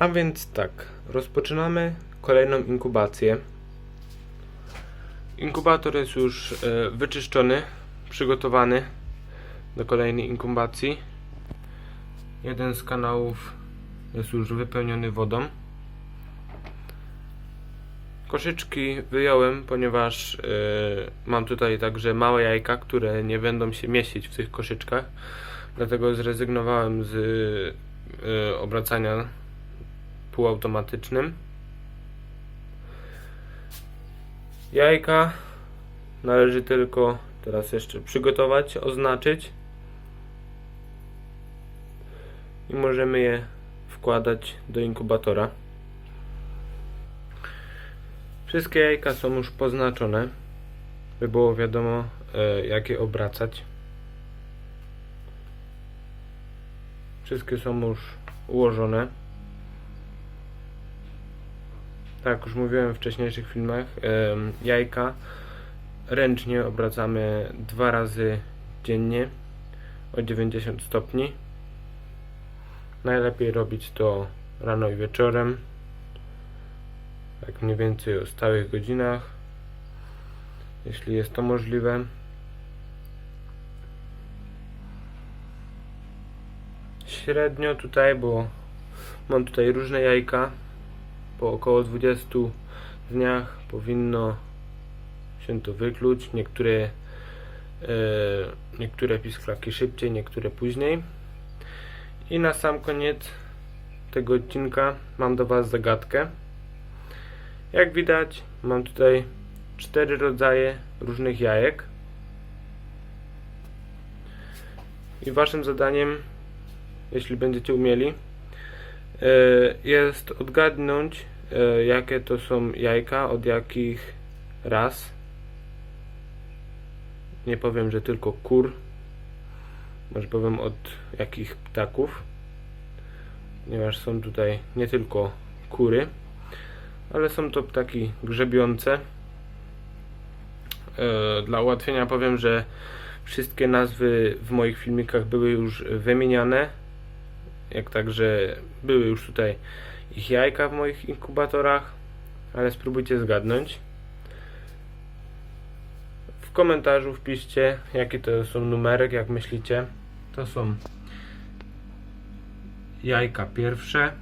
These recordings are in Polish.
A więc tak, rozpoczynamy kolejną inkubację. Inkubator jest już e, wyczyszczony, przygotowany do kolejnej inkubacji. Jeden z kanałów jest już wypełniony wodą. Koszyczki wyjąłem, ponieważ e, mam tutaj także małe jajka, które nie będą się mieścić w tych koszyczkach. Dlatego zrezygnowałem z e, obracania półautomatycznym. Jajka należy tylko teraz jeszcze przygotować, oznaczyć i możemy je wkładać do inkubatora. Wszystkie jajka są już poznaczone, by było wiadomo e, jakie obracać. Wszystkie są już ułożone. Tak, już mówiłem w wcześniejszych filmach, jajka ręcznie obracamy dwa razy dziennie o 90 stopni. Najlepiej robić to rano i wieczorem, tak mniej więcej o stałych godzinach, jeśli jest to możliwe. Średnio tutaj, bo mam tutaj różne jajka, po około 20 dniach powinno się to wykluć. Niektóre, e, niektóre pisklaki szybciej, niektóre później. I na sam koniec tego odcinka mam do Was zagadkę. Jak widać, mam tutaj cztery rodzaje różnych jajek. I Waszym zadaniem, jeśli będziecie umieli, jest odgadnąć, e, jakie to są jajka, od jakich ras. Nie powiem, że tylko kur, może powiem od jakich ptaków, ponieważ są tutaj nie tylko kury, ale są to ptaki grzebiące. E, Dla ułatwienia powiem, że wszystkie nazwy w moich filmikach były już wymieniane, jak także były już tutaj ich jajka w moich inkubatorach, ale spróbujcie zgadnąć. W komentarzu wpiszcie, jaki to są numerek, jak myślicie. To są jajka pierwsze,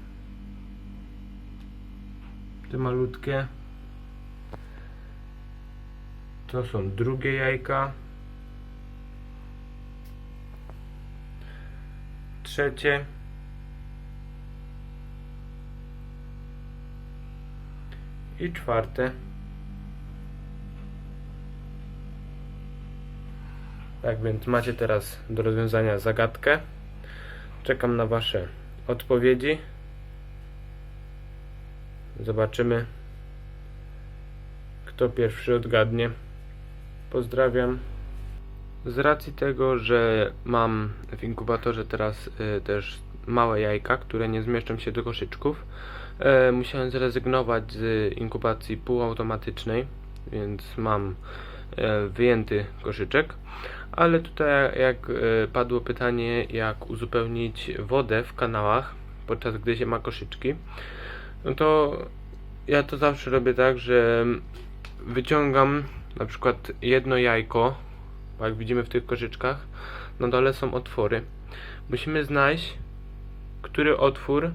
te malutkie. To są drugie jajka. Trzecie. I czwarte. Tak więc macie teraz do rozwiązania zagadkę. Czekam na Wasze odpowiedzi. Zobaczymy, kto pierwszy odgadnie. Pozdrawiam. Z racji tego, że mam w inkubatorze teraz y, też małe jajka, które nie zmieszczą się do koszyczków, e, musiałem zrezygnować z inkubacji półautomatycznej, więc mam e, wyjęty koszyczek. Ale tutaj jak e, padło pytanie, jak uzupełnić wodę w kanałach, podczas gdy się ma koszyczki, no to ja to zawsze robię tak, że wyciągam na przykład jedno jajko, jak widzimy w tych koszyczkach, na dole są otwory. Musimy znaleźć, który otwór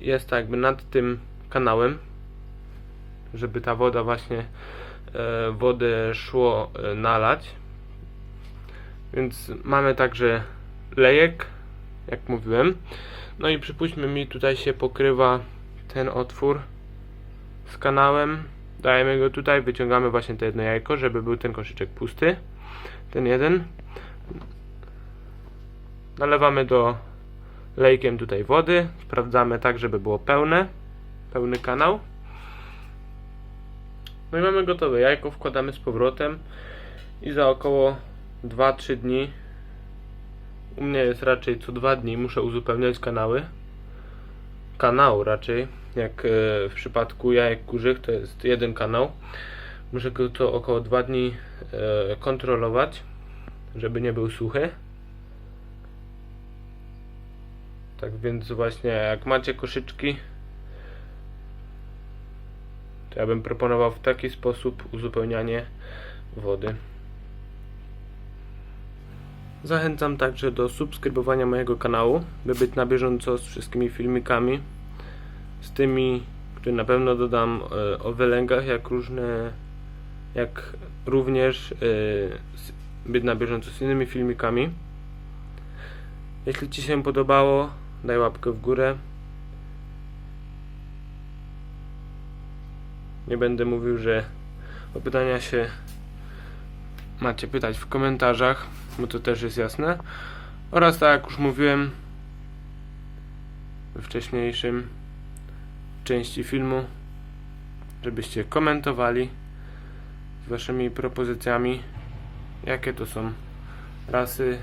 jest tak jakby nad tym kanałem, żeby ta woda właśnie e, wodę szło e, nalać. Więc mamy także lejek, jak mówiłem. No i przypuśćmy mi tutaj się pokrywa ten otwór z kanałem. Dajemy go tutaj, wyciągamy właśnie to jedno jajko, żeby był ten koszyczek pusty. Ten jeden. Nalewamy do lejkiem tutaj wody. Sprawdzamy tak, żeby było pełne. Pełny kanał. No i mamy gotowe jajko, wkładamy z powrotem i za około 2-3 dni u mnie jest raczej co 2 dni muszę uzupełniać kanały kanał raczej jak e, w przypadku jajek kurzych to jest jeden kanał muszę go to około 2 dni e, kontrolować żeby nie był suchy Tak więc właśnie jak macie koszyczki, to ja bym proponował w taki sposób uzupełnianie wody. Zachęcam także do subskrybowania mojego kanału, by być na bieżąco z wszystkimi filmikami, z tymi, które na pewno dodam e, o wylęgach, jak różne, jak również e, być na bieżąco z innymi filmikami. Jeśli Ci się podobało, daj łapkę w górę. Nie będę mówił, że o pytania się macie pytać w komentarzach, bo to też jest jasne. Oraz tak jak już mówiłem we wcześniejszym części filmu, żebyście komentowali z waszymi propozycjami, jakie to są rasy